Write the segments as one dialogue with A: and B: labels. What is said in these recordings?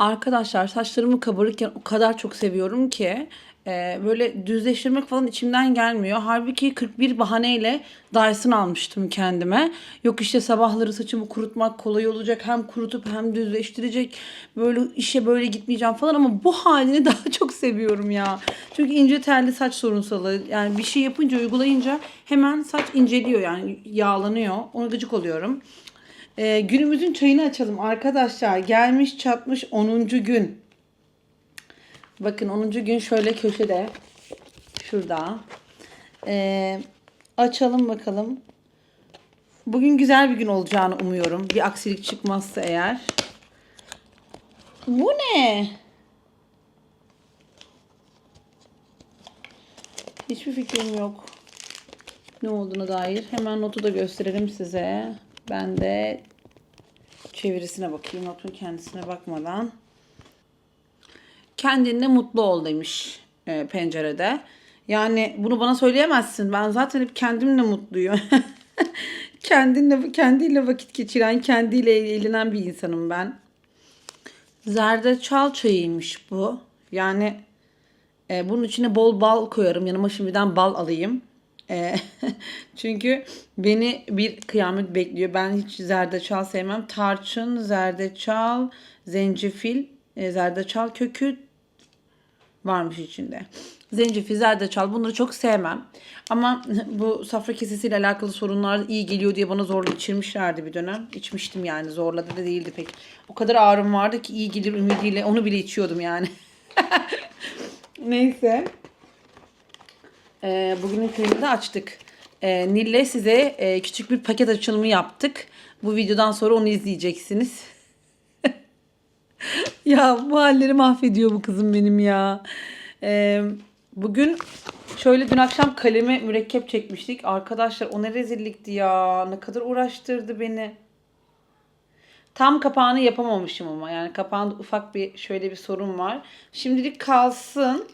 A: Arkadaşlar saçlarımı kabarırken o kadar çok seviyorum ki e, böyle düzleştirmek falan içimden gelmiyor. Halbuki 41 bahaneyle Dyson almıştım kendime. Yok işte sabahları saçımı kurutmak kolay olacak. Hem kurutup hem düzleştirecek. Böyle işe böyle gitmeyeceğim falan ama bu halini daha çok seviyorum ya. Çünkü ince telli saç sorunsalı. Yani bir şey yapınca uygulayınca hemen saç inceliyor yani yağlanıyor. Ona gıcık oluyorum. Ee, günümüzün çayını açalım arkadaşlar. Gelmiş çatmış 10. gün. Bakın 10. gün şöyle köşede. Şurada. Ee, açalım bakalım. Bugün güzel bir gün olacağını umuyorum. Bir aksilik çıkmazsa eğer. Bu ne? Hiçbir fikrim yok. Ne olduğuna dair. Hemen notu da gösterelim size. Ben de çevirisine bakayım. Notun kendisine bakmadan. Kendinle mutlu ol demiş e, pencerede. Yani bunu bana söyleyemezsin. Ben zaten hep kendimle mutluyum. Kendinle, kendiyle vakit geçiren, kendiyle eğlenen bir insanım ben. Zerdeçal çayıymış bu. Yani e, bunun içine bol bal koyarım. Yanıma şimdiden bal alayım. E, çünkü beni bir kıyamet bekliyor. Ben hiç zerdeçal sevmem. Tarçın, zerdeçal, zencefil, e, zerdeçal kökü varmış içinde. Zencefil, zerdeçal bunları çok sevmem. Ama bu safra kesesiyle alakalı sorunlar iyi geliyor diye bana zorla içirmişlerdi bir dönem. İçmiştim yani zorladı da değildi pek. O kadar ağrım vardı ki iyi gelir ümidiyle onu bile içiyordum yani. Neyse. Ee, bugünün köyünü de açtık. Ee, Nil'le size e, küçük bir paket açılımı yaptık. Bu videodan sonra onu izleyeceksiniz. ya bu halleri mahvediyor bu kızım benim ya. Ee, bugün şöyle dün akşam kaleme mürekkep çekmiştik. Arkadaşlar o ne rezillikti ya. Ne kadar uğraştırdı beni. Tam kapağını yapamamışım ama yani kapağında ufak bir şöyle bir sorun var. Şimdilik kalsın.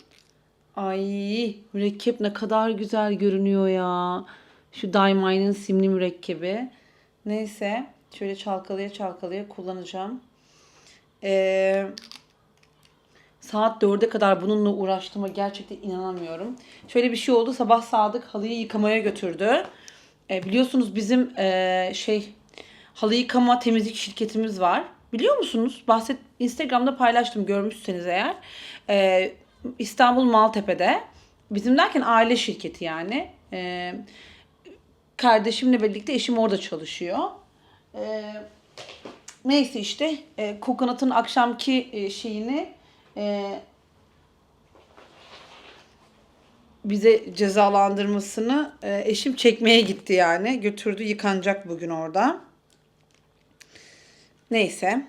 A: Ay mürekkep ne kadar güzel görünüyor ya. Şu Daimay'ın simli mürekkebi. Neyse şöyle çalkalaya çalkalaya kullanacağım. Ee, saat 4'e kadar bununla uğraştığıma gerçekten inanamıyorum. Şöyle bir şey oldu. Sabah Sadık halıyı yıkamaya götürdü. Ee, biliyorsunuz bizim ee, şey halı yıkama temizlik şirketimiz var. Biliyor musunuz? Bahset Instagram'da paylaştım görmüşseniz eğer. Ee, İstanbul Maltepe'de. Bizim derken aile şirketi yani. Ee, kardeşimle birlikte eşim orada çalışıyor. Ee, neyse işte e, Coconut'ın akşamki e, şeyini e, bize cezalandırmasını e, eşim çekmeye gitti yani. Götürdü yıkanacak bugün orada. Neyse.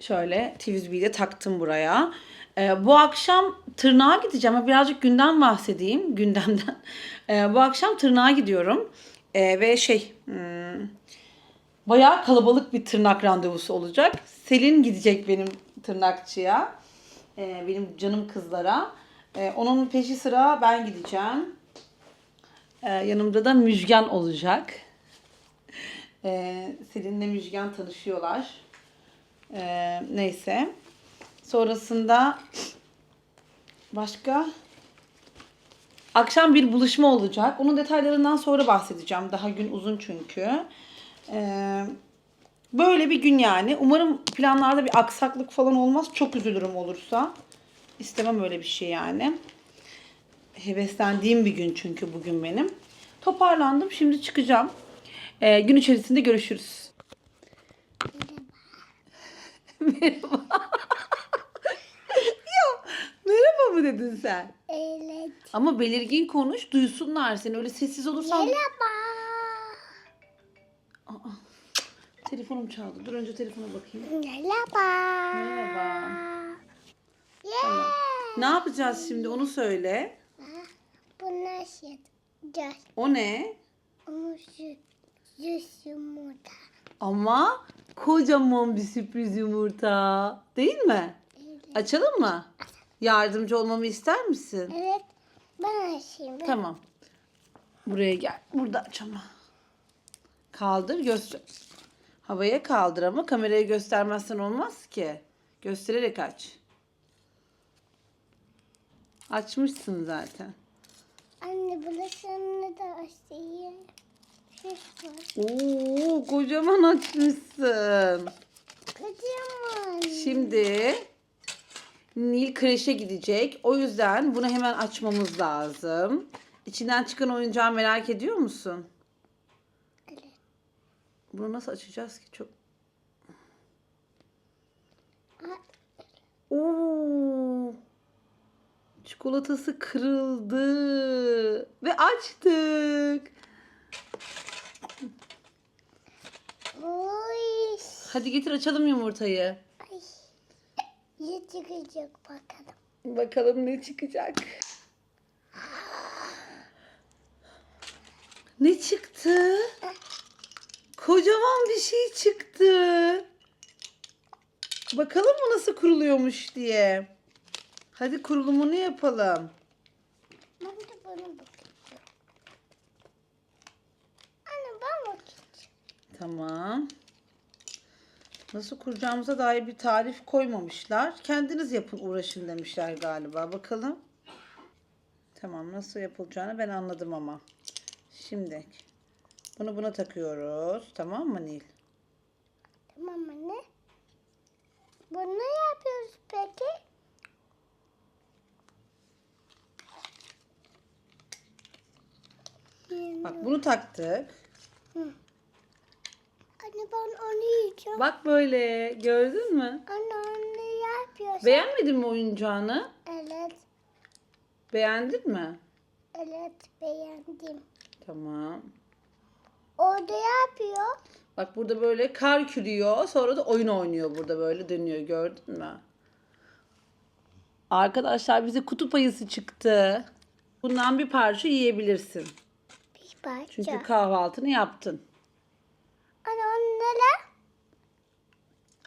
A: Şöyle Twisby'yi de taktım buraya. Ee, bu akşam tırnağa gideceğim. ama Birazcık günden bahsedeyim. Gündemden. Ee, bu akşam tırnağa gidiyorum. Ee, ve şey... Hmm, bayağı kalabalık bir tırnak randevusu olacak. Selin gidecek benim tırnakçıya. Ee, benim canım kızlara. Ee, onun peşi sıra ben gideceğim. Ee, yanımda da Müjgan olacak. Ee, Selin'le Müjgan tanışıyorlar. Ee, neyse. Sonrasında başka akşam bir buluşma olacak. Onun detaylarından sonra bahsedeceğim. Daha gün uzun çünkü. Ee, böyle bir gün yani. Umarım planlarda bir aksaklık falan olmaz. Çok üzülürüm olursa. İstemem öyle bir şey yani. Heveslendiğim bir gün çünkü bugün benim. Toparlandım. Şimdi çıkacağım. Ee, gün içerisinde görüşürüz. Merhaba. mı dedin sen?
B: Evet.
A: Ama belirgin konuş, duysunlar seni. Öyle sessiz olursan...
B: Merhaba.
A: Aa, telefonum çaldı. Dur önce telefona bakayım.
B: Merhaba.
A: Merhaba.
B: Yeah.
A: Ne yapacağız şimdi onu söyle.
B: Bu nasıl yapacağız?
A: O ne?
B: Onu yumurta.
A: Ama kocaman bir sürpriz yumurta. Değil mi?
B: Evet.
A: Açalım mı? Yardımcı olmamı ister misin?
B: Evet. Ben açayım. Ben-
A: Tamam. Buraya gel. Burada aç ama. Kaldır göster. Havaya kaldır ama kamerayı göstermezsen olmaz ki. Göstererek aç. Açmışsın zaten.
B: Anne bulaşığını da açayım. Var.
A: Oo, kocaman açmışsın.
B: Kocaman.
A: Şimdi Nil kreşe gidecek. O yüzden bunu hemen açmamız lazım. İçinden çıkan oyuncağı merak ediyor musun?
B: Evet.
A: Bunu nasıl açacağız ki? Çok Oo. Çikolatası kırıldı ve açtık.
B: Oy.
A: Hadi getir açalım yumurtayı.
B: Ne çıkacak bakalım.
A: Bakalım ne çıkacak. Ne çıktı? Kocaman bir şey çıktı. Bakalım mı nasıl kuruluyormuş diye. Hadi kurulumunu yapalım.
B: Ben de bana bakacağım. Anne ben bakacağım.
A: Tamam. Nasıl kuracağımıza dair bir tarif koymamışlar. Kendiniz yapın uğraşın demişler galiba. Bakalım. Tamam nasıl yapılacağını ben anladım ama. Şimdi bunu buna takıyoruz. Tamam mı Nil?
B: Tamam anne. Bunu ne yapıyoruz peki?
A: Bak bunu taktık.
B: Anne ben onu yiyeceğim.
A: Bak böyle gördün mü?
B: Anne onu yapıyorsun?
A: Beğenmedin mi oyuncağını?
B: evet.
A: Beğendin mi?
B: Evet beğendim.
A: Tamam.
B: Orada yapıyor.
A: Bak burada böyle kar kürüyor. Sonra da oyun oynuyor burada böyle dönüyor. Gördün mü? Arkadaşlar bize kutup ayısı çıktı. Bundan bir parça yiyebilirsin.
B: Bir parça.
A: Çünkü kahvaltını yaptın.
B: Anne neler?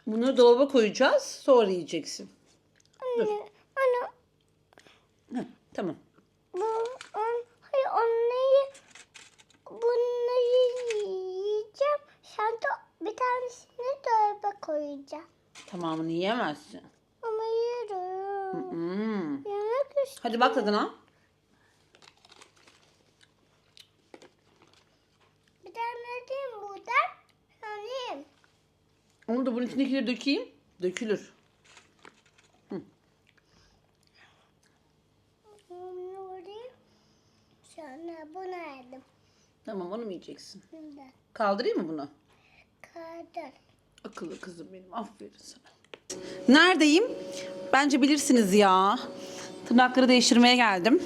A: Bunları dolaba koyacağız. Sonra yiyeceksin.
B: Anne, anne
A: Heh, tamam.
B: bu, on, hayır onları bunları yiyeceğim. Sen de bir tanesini dolaba koyacağım.
A: Tamamını yiyemezsin.
B: Ama yerim. Yemek istiyorum.
A: Hadi bak tadına.
B: Bir tane diyeyim buradan.
A: Onu da bunun içindekileri dökeyim. Dökülür.
B: Bunu vurayım. Sonra bunu aldım.
A: Tamam onu mu yiyeceksin?
B: Şimdi
A: Kaldırayım mı bunu?
B: kadar.
A: Akıllı kızım benim. Aferin sana. Neredeyim? Bence bilirsiniz ya. Tırnakları değiştirmeye geldim.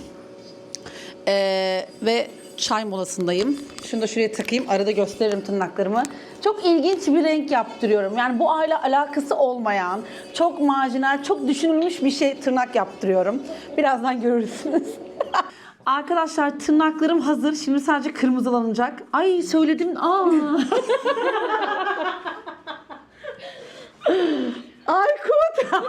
A: Ee, ve çay molasındayım. Şunu da şuraya takayım. Arada gösteririm tırnaklarımı. Çok ilginç bir renk yaptırıyorum. Yani bu aile alakası olmayan, çok marjinal, çok düşünülmüş bir şey tırnak yaptırıyorum. Birazdan görürsünüz. Arkadaşlar tırnaklarım hazır. Şimdi sadece kırmızılanacak. Ay söyledim. Aa. Aykut.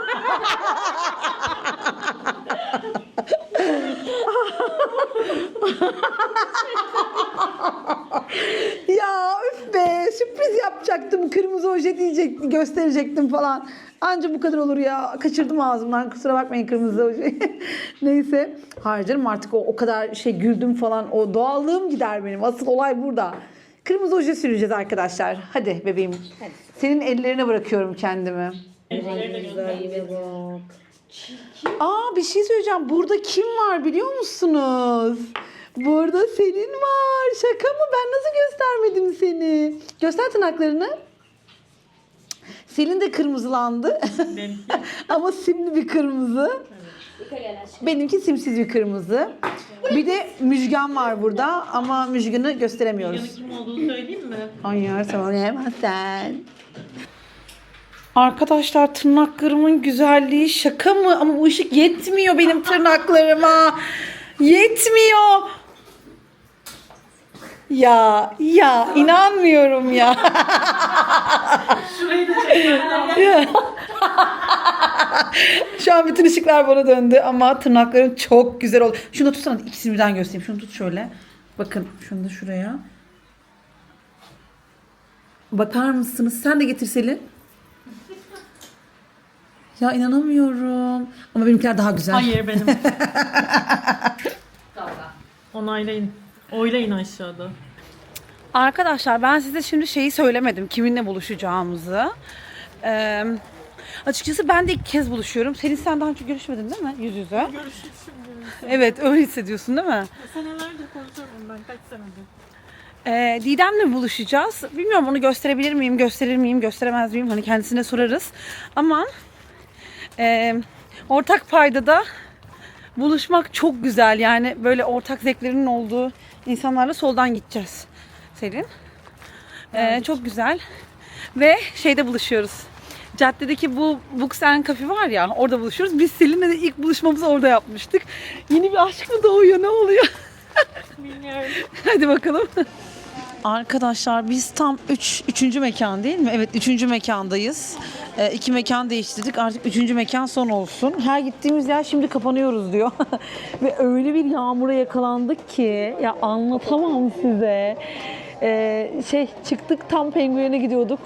A: ya üf be sürpriz yapacaktım. Kırmızı oje diyecektim, gösterecektim falan. Anca bu kadar olur ya. Kaçırdım ağzımdan. Kusura bakmayın kırmızı ojeyi. Neyse. Hayır canım artık o, o kadar şey güldüm falan. O doğallığım gider benim. Asıl olay burada. Kırmızı oje süreceğiz arkadaşlar. Hadi bebeğim. Senin ellerine bırakıyorum kendimi. Aa bir şey söyleyeceğim. Burada kim var biliyor musunuz? Burada senin var. Şaka mı? Ben nasıl göstermedim seni? Göster tırnaklarını. Selin de kırmızılandı. Ama simli bir kırmızı. Benimki simsiz bir kırmızı. Bir de Müjgan var burada ama Müjgan'ı gösteremiyoruz.
C: kim olduğunu söyleyeyim mi?
A: Hayır söyleyemezsen. Arkadaşlar tırnaklarımın güzelliği şaka mı? Ama bu ışık yetmiyor benim tırnaklarıma. Yetmiyor. Ya ya inanmıyorum ya. Şu an bütün ışıklar bana döndü ama tırnaklarım çok güzel oldu. Şunu da tutsana ikisini birden göstereyim. Şunu tut şöyle. Bakın şunu da şuraya. Bakar mısınız? Sen de getir Selin. Ya inanamıyorum. Ama benimkiler daha güzel.
C: Hayır benim. Onaylayın. Oylayın aşağıda.
A: Arkadaşlar ben size şimdi şeyi söylemedim. Kiminle buluşacağımızı. Ee, açıkçası ben de ilk kez buluşuyorum. Selin sen daha önce görüşmedin değil mi? Yüz yüze.
C: Görüşürüz şimdi.
A: Evet öyle hissediyorsun değil mi?
C: Senelerdir konuşuyorum ben kaç senedir.
A: Ee, Didem'le buluşacağız. Bilmiyorum onu gösterebilir miyim, gösterir miyim, gösteremez miyim? Hani kendisine sorarız. Ama e, ortak paydada buluşmak çok güzel. Yani böyle ortak zevklerinin olduğu insanlarla soldan gideceğiz. Selin. Ee, çok güzel. Ve şeyde buluşuyoruz. Caddedeki bu Books and Cafe var ya orada buluşuyoruz. Biz Selin'le de ilk buluşmamızı orada yapmıştık. Yeni bir aşk mı doğuyor ne oluyor?
C: Bilmiyorum.
A: Hadi bakalım. Arkadaşlar biz tam 3 üç, 3. mekan değil mi? Evet 3. mekandayız. Ee, iki mekan değiştirdik. Artık 3. mekan son olsun. Her gittiğimiz yer şimdi kapanıyoruz diyor. Ve öyle bir yağmura yakalandık ki ya anlatamam size. Ee, şey çıktık tam penguene gidiyorduk.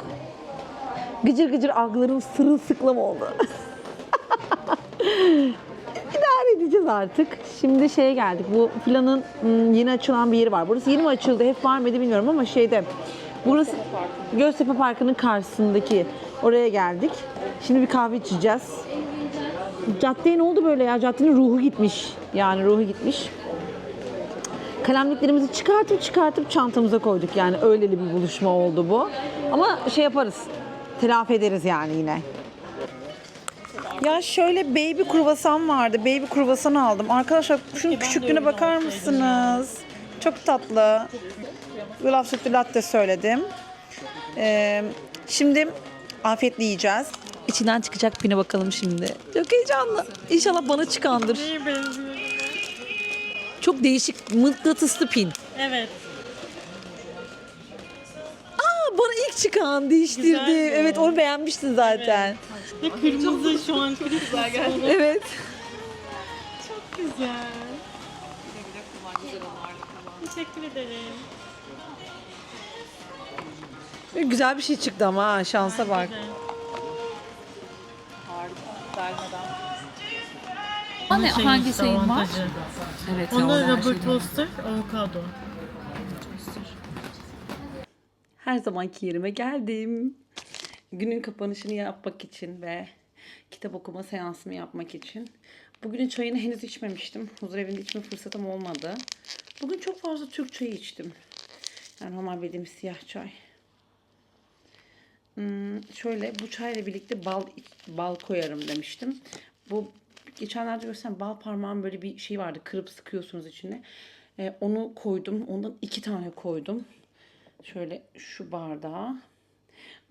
A: Gıcır gıcır aglarım sırılsıklam oldu. İdare edeceğiz artık. Şimdi şeye geldik. Bu filanın hmm, yeni açılan bir yeri var. Burası yeni mi açıldı? Hep var mıydı bilmiyorum ama şeyde. Burası Göztepe Parkı'nın karşısındaki. Oraya geldik. Şimdi bir kahve içeceğiz. Caddeye ne oldu böyle ya? Caddenin ruhu gitmiş. Yani ruhu gitmiş. Kalemliklerimizi çıkartıp çıkartıp çantamıza koyduk. Yani öyleli bir buluşma oldu bu. Ama şey yaparız. Telafi ederiz yani yine. Ya şöyle baby kruvasan vardı. Baby kruvasan aldım. Arkadaşlar şunun küçüklüğüne bakar mısınız? Çok tatlı. Yulaf sütlü latte söyledim. Ee, şimdi afiyetle yiyeceğiz. İçinden çıkacak pine bakalım şimdi. Çok heyecanlı. İnşallah bana çıkandır. Çok değişik mıknatıslı pin.
C: Evet.
A: Bana ilk çıkan değiştirdi.
C: Güzel.
A: Evet onu beğenmiştin zaten.
C: Ve kırmızı şu an çok güzel geldi.
A: Evet.
C: Çok güzel. Teşekkür ederim.
A: Güzel bir şey çıktı ama ha, şansa bak.
C: Güzel.
D: Hani
C: Şey
D: hangi
C: işte,
D: şeyin var?
C: avantajı.
D: Evet
C: Onda Robert Foster, avokado.
A: Her zamanki yerime geldim. Günün kapanışını yapmak için ve kitap okuma seansımı yapmak için. Bugünün çayını henüz içmemiştim. Huzur evinde içme fırsatım olmadı. Bugün çok fazla Türk çayı içtim. Yani normal bildiğim siyah çay. Hmm, şöyle bu çayla birlikte bal bal koyarım demiştim. Bu geçenlerde görsem bal parmağım böyle bir şey vardı. Kırıp sıkıyorsunuz içine. Ee, onu koydum. Ondan iki tane koydum. Şöyle şu bardağa.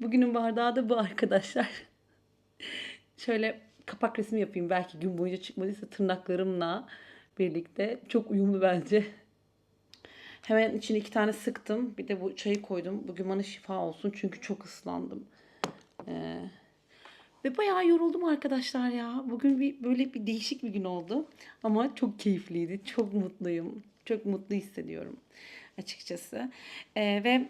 A: Bugünün bardağı da bu arkadaşlar. Şöyle kapak resmi yapayım. Belki gün boyunca çıkmadıysa tırnaklarımla birlikte. Çok uyumlu bence. Hemen içine iki tane sıktım. Bir de bu çayı koydum. Bugün bana şifa olsun. Çünkü çok ıslandım. Ee, ve bayağı yoruldum arkadaşlar ya. Bugün bir böyle bir değişik bir gün oldu. Ama çok keyifliydi. Çok mutluyum. Çok mutlu hissediyorum açıkçası. Ee, ve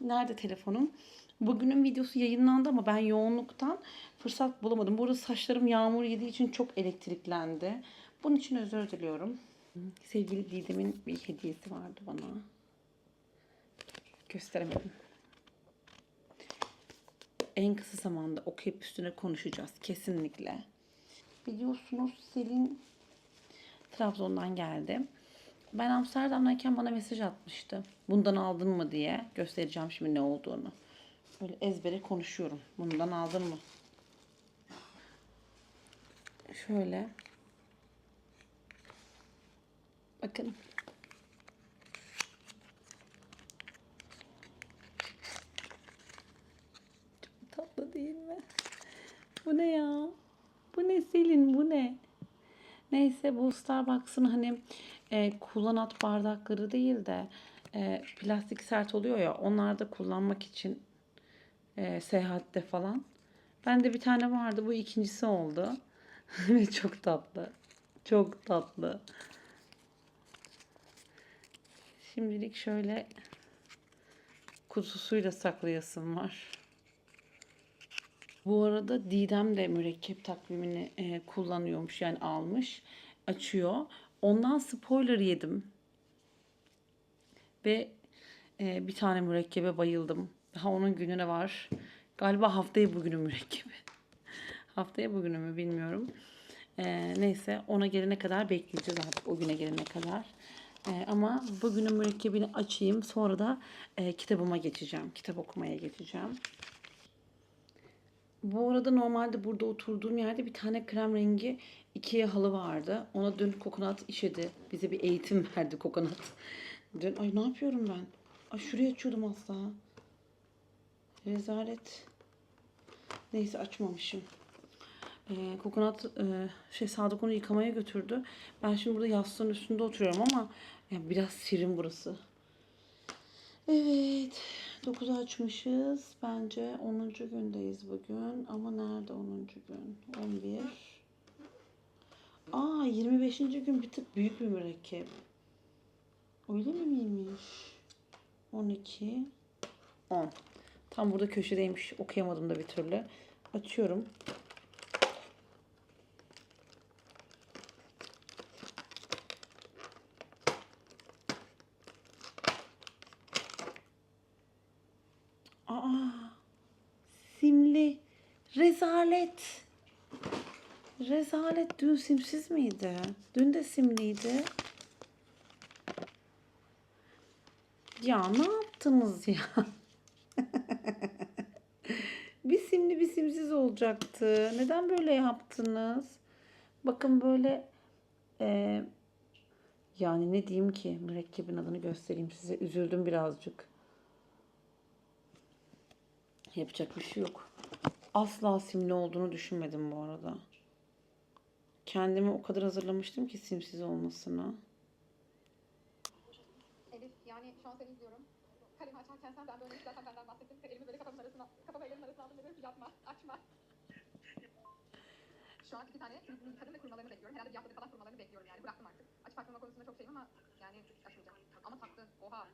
A: nerede telefonum? Bugünün videosu yayınlandı ama ben yoğunluktan fırsat bulamadım. Burada saçlarım yağmur yediği için çok elektriklendi. Bunun için özür diliyorum. Sevgili Didem'in bir hediyesi vardı bana. Gösteremedim. En kısa zamanda okuyup üstüne konuşacağız kesinlikle. Biliyorsunuz Selin Trabzon'dan geldi. Ben Amsterdam'dayken bana mesaj atmıştı. Bundan aldın mı diye. Göstereceğim şimdi ne olduğunu. Böyle ezbere konuşuyorum. Bundan aldın mı? Şöyle. Bakın. Çok tatlı değil mi? Bu ne ya? Bu ne Selin? Bu ne? Neyse bu Starbucks'ın hani e, kullanat bardakları değil de e, plastik sert oluyor ya onlarda kullanmak için e, seyahatte falan. Bende bir tane vardı bu ikincisi oldu. Ve çok tatlı. Çok tatlı. Şimdilik şöyle kutusuyla saklayasım var. Bu arada Didem de mürekkep takvimini e, kullanıyormuş yani almış. Açıyor. Ondan spoiler yedim. Ve e, bir tane mürekkebe bayıldım. Daha onun gününe var. Galiba haftaya bugünü mürekkebi. haftaya bugünü mü bilmiyorum. E, neyse ona gelene kadar bekleyeceğiz artık o güne gelene kadar. E, ama bugünün mürekkebini açayım. Sonra da e, kitabıma geçeceğim. Kitap okumaya geçeceğim. Bu arada normalde burada oturduğum yerde bir tane krem rengi ikiye halı vardı. Ona dün kokonat işedi. Bize bir eğitim verdi kokonat. Dün ay ne yapıyorum ben? Ay şuraya açıyordum daha. Rezalet. Neyse açmamışım. Ee, kokonat e, şey Sadık onu yıkamaya götürdü. Ben şimdi burada yastığın üstünde oturuyorum ama yani biraz serin burası. Evet. 9'u açmışız. Bence 10. gündeyiz bugün. Ama nerede 10. gün? 11. Aa 25. gün bir tık büyük bir mürekkep. Öyle mi miymiş? 12. 10. Tam burada köşedeymiş. Okuyamadım da bir türlü. Açıyorum. Aa, simli. Rezalet. Rezalet. Dün simsiz miydi? Dün de simliydi. Ya ne yaptınız ya? bir simli bir simsiz olacaktı. Neden böyle yaptınız? Bakın böyle e, yani ne diyeyim ki mürekkebin adını göstereyim size. Üzüldüm birazcık. Yapacak bir şey yok. Asla simli olduğunu düşünmedim bu arada. Kendimi o kadar hazırlamıştım ki simsiz olmasına.
D: Elif yani şu an seni izliyorum. Kalemi açarken sen ben böyle zaten benden bahsettim. Elimi böyle kafamın arasına, kafamı elimin arasına aldım dedim ki yapma, açma. Şu an iki tane kadın ve kurmalarını bekliyorum. Herhalde bir haftadır falan kurmalarını bekliyorum yani. Bıraktım artık. Açıp açmama konusunda çok şeyim ama yani açmayacağım. Ama taktı. Oha.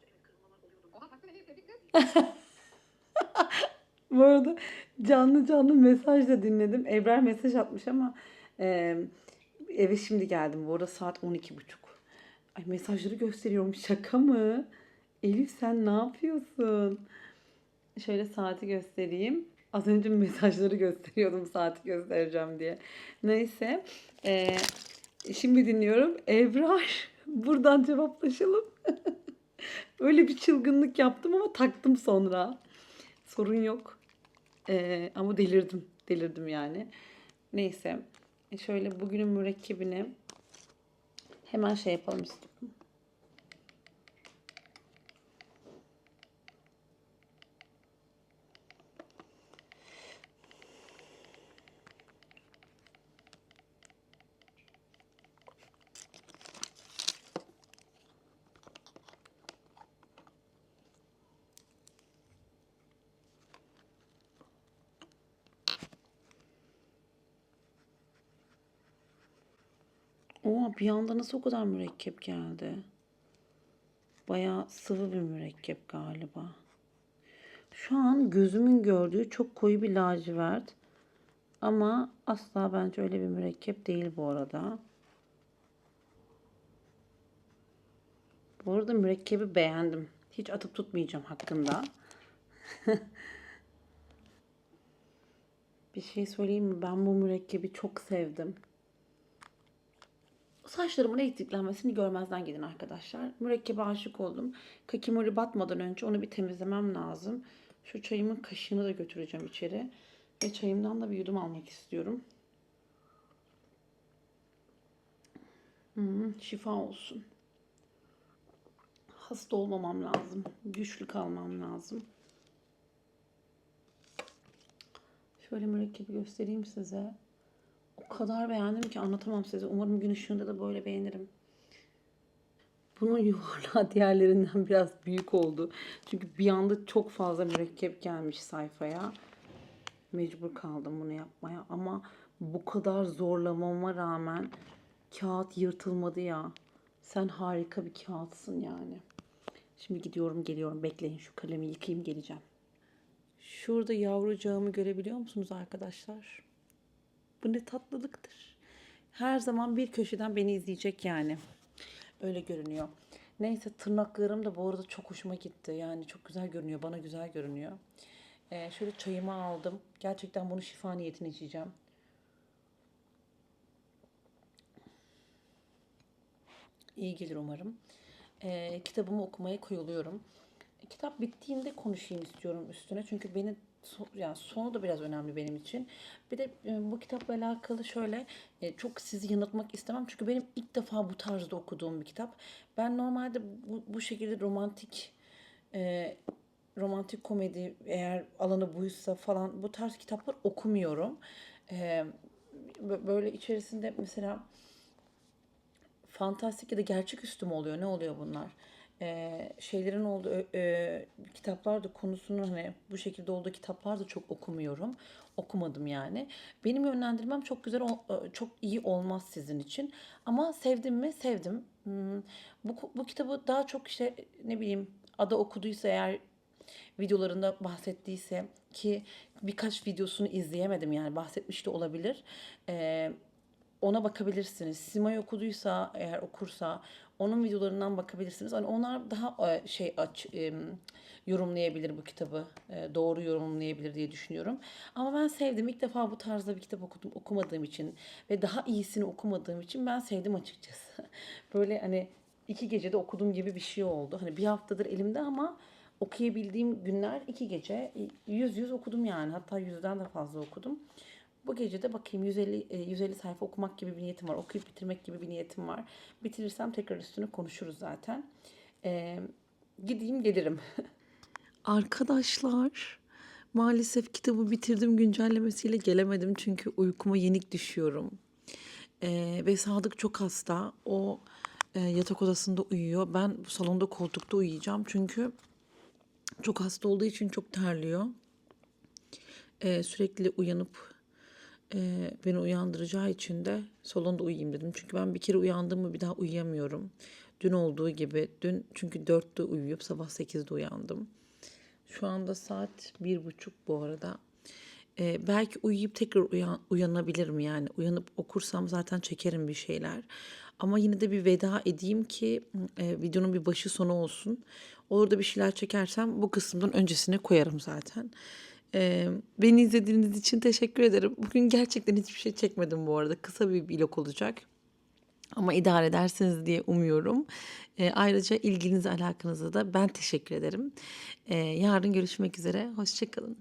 D: Oha taktı Elif tebrik kız.
A: Bu arada canlı canlı mesaj da dinledim. Ebrar mesaj atmış ama e, eve şimdi geldim. Bu arada saat 12.30. Ay mesajları gösteriyorum. Şaka mı? Elif sen ne yapıyorsun? Şöyle saati göstereyim. Az önce mesajları gösteriyordum saati göstereceğim diye. Neyse. e, şimdi dinliyorum. Ebrar buradan cevaplaşalım. Öyle bir çılgınlık yaptım ama taktım sonra. Sorun yok. Ee, ama delirdim. Delirdim yani. Neyse. E, Şöyle bugünün mürekkebini hemen şey yapalım istiyorum. Bir anda nasıl o kadar mürekkep geldi? Bayağı sıvı bir mürekkep galiba. Şu an gözümün gördüğü çok koyu bir lacivert. Ama asla bence öyle bir mürekkep değil bu arada. Bu arada mürekkebi beğendim. Hiç atıp tutmayacağım hakkında. bir şey söyleyeyim mi? Ben bu mürekkebi çok sevdim. Saçlarımın elektriklenmesini görmezden gidin arkadaşlar. Mürekkebe aşık oldum. Kakimori batmadan önce onu bir temizlemem lazım. Şu çayımın kaşığını da götüreceğim içeri. Ve çayımdan da bir yudum almak istiyorum. Hmm, şifa olsun. Hasta olmamam lazım. Güçlü kalmam lazım. Şöyle mürekkebi göstereyim size. Kadar beğendim ki anlatamam size. Umarım gün ışığında da böyle beğenirim. Bunun yuvarlağı diğerlerinden biraz büyük oldu. Çünkü bir anda çok fazla mürekkep gelmiş sayfaya. Mecbur kaldım bunu yapmaya. Ama bu kadar zorlamama rağmen kağıt yırtılmadı ya. Sen harika bir kağıtsın yani. Şimdi gidiyorum geliyorum. Bekleyin şu kalemi yıkayayım geleceğim. Şurada yavrucağımı görebiliyor musunuz arkadaşlar? Bu ne tatlılıktır. Her zaman bir köşeden beni izleyecek yani. Öyle görünüyor. Neyse tırnaklarım da bu arada çok hoşuma gitti. Yani çok güzel görünüyor. Bana güzel görünüyor. Ee, şöyle çayımı aldım. Gerçekten bunu şifa niyetine içeceğim. İyi gelir umarım. Ee, kitabımı okumaya koyuluyorum. Kitap bittiğinde konuşayım istiyorum üstüne. Çünkü beni yani sonu da biraz önemli benim için. Bir de e, bu kitapla alakalı şöyle e, çok sizi yanıltmak istemem. Çünkü benim ilk defa bu tarzda okuduğum bir kitap. Ben normalde bu, bu şekilde romantik e, romantik komedi eğer alanı buysa falan bu tarz kitaplar okumuyorum. E, bö- böyle içerisinde mesela fantastik ya da gerçeküstü mü oluyor? Ne oluyor bunlar? Ee, şeylerin olduğu ö, kitaplar da konusunun hani bu şekilde olduğu kitaplar da çok okumuyorum. Okumadım yani. Benim yönlendirmem çok güzel, çok iyi olmaz sizin için. Ama sevdim mi? Sevdim. Hmm, bu, bu kitabı daha çok işte ne bileyim Ada okuduysa eğer videolarında bahsettiyse ki birkaç videosunu izleyemedim yani bahsetmiş de olabilir. Ee, ona bakabilirsiniz. Simay okuduysa eğer okursa onun videolarından bakabilirsiniz. Hani onlar daha e, şey aç yorumlayabilir bu kitabı. e, Doğru yorumlayabilir diye düşünüyorum. Ama ben sevdim. İlk defa bu tarzda bir kitap okudum okumadığım için ve daha iyisini okumadığım için ben sevdim açıkçası. Böyle hani iki gecede okuduğum gibi bir şey oldu. Hani bir haftadır elimde ama okuyabildiğim günler iki gece. Yüz yüz okudum yani. Hatta yüzden de fazla okudum. Bu gece de bakayım 150 e, 150 sayfa okumak gibi bir niyetim var. Okuyup bitirmek gibi bir niyetim var. Bitirirsem tekrar üstüne konuşuruz zaten. Ee, gideyim gelirim. Arkadaşlar maalesef kitabı bitirdim güncellemesiyle gelemedim çünkü uykuma yenik düşüyorum. Ee, ve Sadık çok hasta. O e, yatak odasında uyuyor. Ben salonda koltukta uyuyacağım çünkü çok hasta olduğu için çok terliyor. Ee, sürekli uyanıp e, beni uyandıracağı için de salonda uyuyayım dedim. Çünkü ben bir kere uyandım mı bir daha uyuyamıyorum. Dün olduğu gibi. Dün çünkü dörtte uyuyup sabah sekizde uyandım. Şu anda saat bir buçuk bu arada. Ee, belki uyuyup tekrar uyan, uyanabilirim yani. Uyanıp okursam zaten çekerim bir şeyler. Ama yine de bir veda edeyim ki e, videonun bir başı sonu olsun. Olur da bir şeyler çekersem bu kısımdan öncesine koyarım zaten. Ee, beni izlediğiniz için teşekkür ederim. Bugün gerçekten hiçbir şey çekmedim bu arada. Kısa bir vlog olacak. Ama idare edersiniz diye umuyorum. Ee, ayrıca ilginize alakanıza da ben teşekkür ederim. Ee, yarın görüşmek üzere. Hoşçakalın.